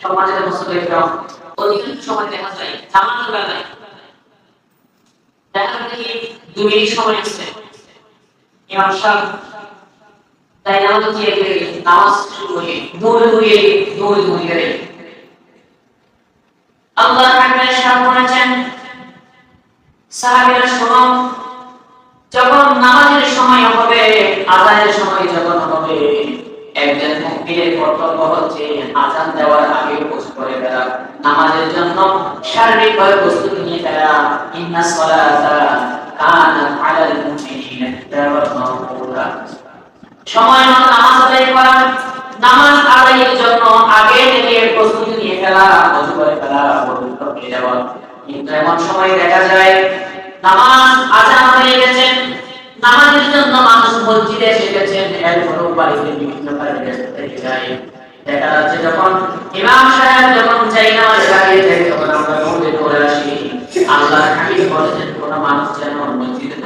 সম্মানিত মুসলিম অধিকাংশ সময় দেখা যায় জামাতের বেলায়। দেখা যায় কি, দুই মিনিট সময় আছে ইমাম সাহেব তাই নামাজ দিয়ে গেলে নামাজ শুরু হয়ে দৌড়িয়ে দৌড়ে দৌড়ে গেলে আল্লাহ হাকিমের সাহেব বলেছেন, সাহাবীরা শোনো যখন নামাজের সময় হবে আজানের সময় যখন হবে একজন মুমিনের কর্তব্য হচ্ছে আজান দেওয়ার আগে পড়ে ফেলা, নামাজের জন্য নিয়ে ফেলা। ইন্না সলাতা আলাল সময় মতো নামাজ আদায় করা, নামাজ আদায়ের জন্য আগে থেকে প্রস্তুতি নিয়ে ফেলা পড়ে ফেলা যাওয়া। কিন্তু এমন সময় দেখা যায়, নামাজ আজান হয়ে গেছে। নামাজের জন্য মানুষ মসজিদে এসে গেছেন এরপরও বাড়িতে বিভিন্ন যায়। যাচ্ছে যখন ইমাম যখন চাই না যায় তখন আমরা আল্লাহ বলেছেন, কোন মানুষ যেন মসজিদে